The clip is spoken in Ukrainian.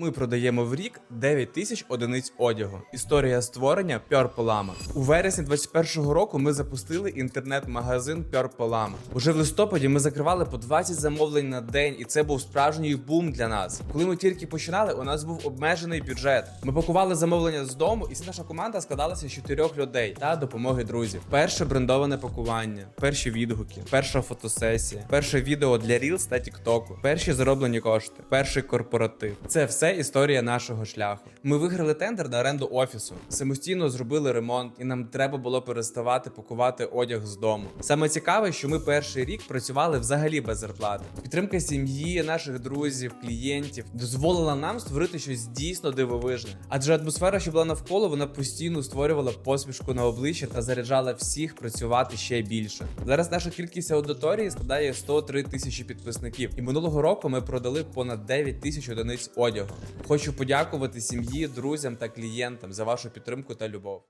Ми продаємо в рік 9 тисяч одиниць одягу. Історія створення Purple. У вересні 2021 року ми запустили інтернет-магазин Purple. Уже в листопаді ми закривали по 20 замовлень на день, і це був справжній бум для нас. Коли ми тільки починали, у нас був обмежений бюджет. Ми пакували замовлення з дому, і вся наша команда складалася з чотирьох людей та допомоги друзів. Перше брендоване пакування, перші відгуки, перша фотосесія, перше відео для Reels та Тіктоку, перші зароблені кошти, перший корпоратив. Це все історія нашого шляху. Ми виграли тендер на оренду офісу, самостійно зробили ремонт, і нам треба було переставати пакувати одяг з дому. Саме цікаве, що ми перший рік працювали взагалі без зарплати. Підтримка сім'ї, наших друзів, клієнтів дозволила нам створити щось дійсно дивовижне. Адже атмосфера, що була навколо, вона постійно створювала посмішку на обличчя та заряджала всіх працювати ще більше. Зараз наша кількість аудиторії складає 103 тисячі підписників, і минулого року ми продали понад 9 тисяч одиниць одягу. Хочу подякувати сім'ї, друзям та клієнтам за вашу підтримку та любов.